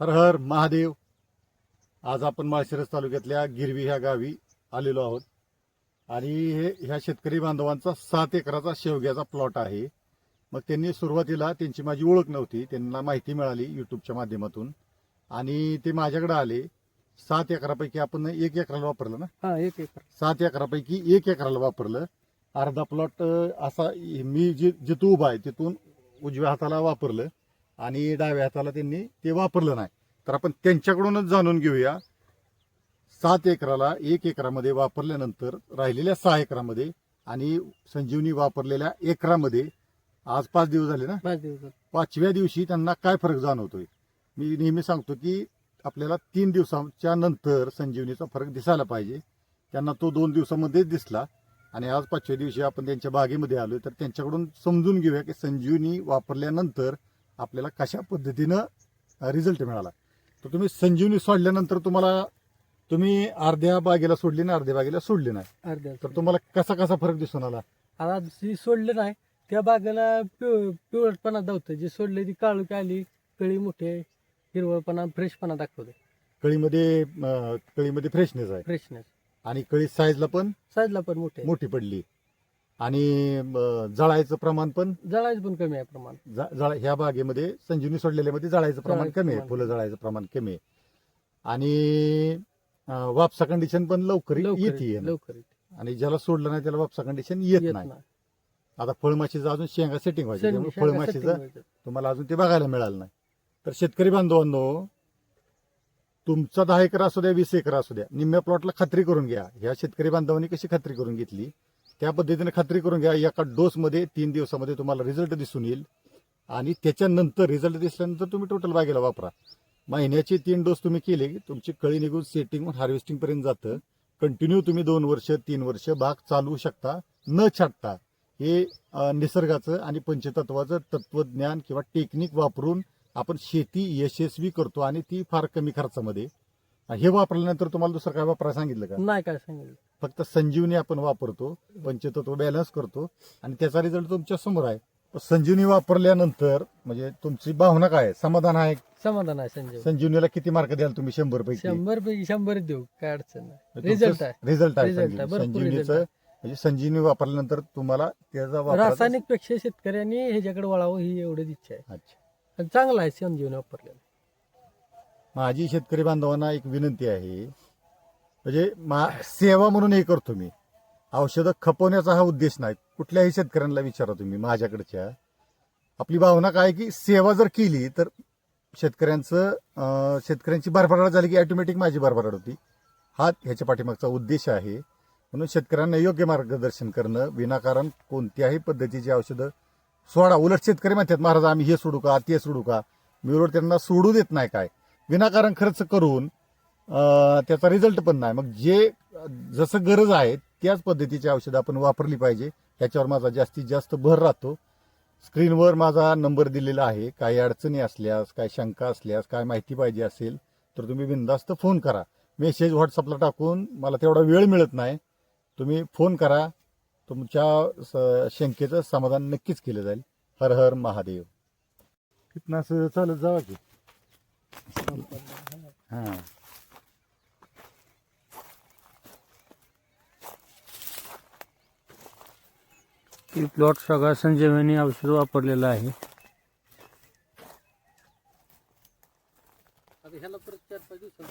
हर हर महादेव. आज आपण माळशिरस तालुक्यातल्या गिरवी ह्या गावी आलेलो आहोत. आणि हे ह्या शेतकरी बांधवांचा सात एकराचा शेवग्याचा प्लॉट आहे. मग त्यांनी सुरुवातीला त्यांची माझी ओळख नव्हती. त्यांना माहिती मिळाली युट्यूबच्या माध्यमातून. आणि ते माझ्याकडे आले. सात एकरापैकी आपण एक एकराला वापरलं ना? हा एक एकर. सात एकरापैकी एक एकराला वापरलं. अर्धा प्लॉट असा मी जे जिथं उभा आहे तिथून उजव्या हाताला वापरलं. आणि डाव्या हाताला त्यांनी ते वापरलं नाही. तर आपण त्यांच्याकडूनच जाणून घेऊया. सात एकराला एक एकरामध्ये वापरल्यानंतर राहिलेल्या सहा एकरामध्ये आणि संजीवनी वापरलेल्या एकरामध्ये आज पाच दिवस झाले ना? पाच दिवसात पाचव्या दिवशी त्यांना काय फरक जाणवतोय? मी नेहमी सांगतो की आपल्याला तीन दिवसाच्या नंतर संजीवनीचा फरक दिसायला पाहिजे. त्यांना तो दोन दिवसामध्येच दिसला. आणि आज पाचव्या दिवशी आपण त्यांच्या बागेमध्ये आलोय. तर त्यांच्याकडून समजून घेऊया की संजीवनी वापरल्यानंतर आपल्याला कशा पद्धतीनं रिझल्ट मिळाला. तर तुम्ही संजीवनी सोडल्यानंतर तुम्हाला तुम्ही अर्ध्या बागेला सोडली ना अर्ध्या बागेला सोडली नाही. अर्ध्या तर तुम्हाला कसा कसा फरक दिसून आला? आता जी सोडलं नाही त्या बागेला पिव पिवळटपणा दावतं जी सोडली ती काळुकी आली कळी मोठे हिरवळपणा फ्रेशपणा दाखवते कळीमध्ये अं, कळीमध्ये फ्रेशनेस आहे. फ्रेशनेस आणि कळी साईजला पण साईजला पण मोठे मोठी पडली. आणि जळायचं प्रमाण पण जळायचं पण कमी आहे प्रमाण. ज- जळ ह्या बागेमध्ये संजीवनी सोडलेल्यामध्ये जळायचं प्रमाण जळायचं कमी आहे. प्रमाण. फुलं जळायचं प्रमाण कमी आहे. आणि अं, वापसा कंडिशन पण लवकर लवकर येते येते, लवकर येते. आणि ज्याला सोडलं नाही त्याला वापसा कंडिशन येत येत नाही. नाही. आता फळमाशीचं अजून शेंगा सेटिंग व्हायची त्यामुळे शेंगा फळमाशीचं setting व्हायचं. तुम्हाला अजून ते बघायला मिळालं नाही. तर शेतकरी बांधवांनो तुमचा दहा एकर असू द्या वीस एकर असू द्या निम्म्या प्लॉटला खात्री करून घ्या. ह्या शेतकरी बांधवांनी कशी खात्री करून घेतली? त्या पद्धतीने खात्री करून घ्या एका डोसमध्ये तीन दिवसामध्ये तुम्हाला रिझल्ट दिसून येईल. आणि त्याच्यानंतर रिझल्ट दिसल्यानंतर तुम्ही टोटल बागेला वापरा. महिन्याचे तीन डोस तुम्ही केले की तुमची कळी निघून सेटिंग हार्वेस्टिंगपर्यंत जातं. कंटिन्यू तुम्ही दोन वर्ष तीन वर्ष बाग चालवू शकता न छाटता. हे निसर्गाचं आणि पंचतत्वाचं तत्वज्ञान किंवा टेक्निक वापरून आपण शेती यशस्वी करतो आणि ती फार कमी खर्चामध्ये. हे वापरल्यानंतर तुम्हाला दुसरं काय वापरायला सांगितलं का? नाही काय सांगितलं. फक्त संजीवनी आपण वापरतो पंचतत्व बॅलन्स करतो आणि त्याचा रिझल्ट तुमच्यासमोर आहे. संजीवनी वापरल्यानंतर म्हणजे तुमची भावना काय? समाधान आहे? समाधान आहे संजय संजीवनीला किती मार्क द्याल तुम्ही शंभर पैकी शंभर पैकी शंभर देऊ काय अडचण नाही. रिझल्ट आहे. रिझल्ट आहे संजीवनीचं म्हणजे संजीवनी वापरल्यानंतर तुम्हाला त्याचा रासायनिकपेक्षा शेतकऱ्यांनी ह्याच्याकडे वळावं ही एवढीच इच्छा आहे. अच्छा. चांगला आहे संजीवन वापरलेलं माझी शेतकरी बांधवांना एक विनंती आहे. म्हणजे मा सेवा म्हणून हे करतो मी. औषधं खपवण्याचा हा उद्देश नाही. कुठल्याही शेतकऱ्यांना विचारा तुम्ही माझ्याकडच्या. आपली भावना काय की सेवा जर केली तर शेतकऱ्यांचं शेतकऱ्यांची भरभराट झाली की ऑटोमॅटिक माझी भरभराट होती. हा ह्याच्या पाठीमागचा उद्देश आहे. म्हणून शेतकऱ्यांना योग्य मार्गदर्शन करणं विनाकारण कोणत्याही पद्धतीची औषधं सोडा. उलट शेतकरी म्हणतात महाराज आम्ही हे सोडू का? ते सोडू का? मी उलट त्यांना सोडू देत नाही काय. विनाकारण खर्च करून त्याचा रिझल्ट पण नाही. मग जे जसं गरज आहे त्याच पद्धतीची औषधं आपण वापरली पाहिजे. याच्यावर माझा जास्तीत जास्त भर राहतो. स्क्रीनवर माझा नंबर दिलेला आहे. काही अडचणी असल्यास काय शंका असल्यास काय माहिती पाहिजे असेल तर तुम्ही बिनधास्त फोन करा. मेसेज व्हॉट्सअपला टाकून मला तेवढा वेळ मिळत नाही. तुम्ही फोन करा. तुमच्या स- शंकेचं समाधान नक्कीच केलं जाईल. हर हर महादेव. तिथनं असं चालत जावा की? हां। प्लॉट सगळा संजीवनी औषध वापरलेलं आहे. ह्याला परत चार पाच दिवसांनी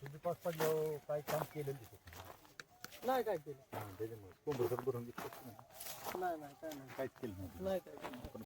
तुम्ही पाच काय काम केलं नाही. काय केलं त्याच्यामुळे कोंबडसट भरून नाही नाही काय नाही. काहीच केलं नाही. नाही काय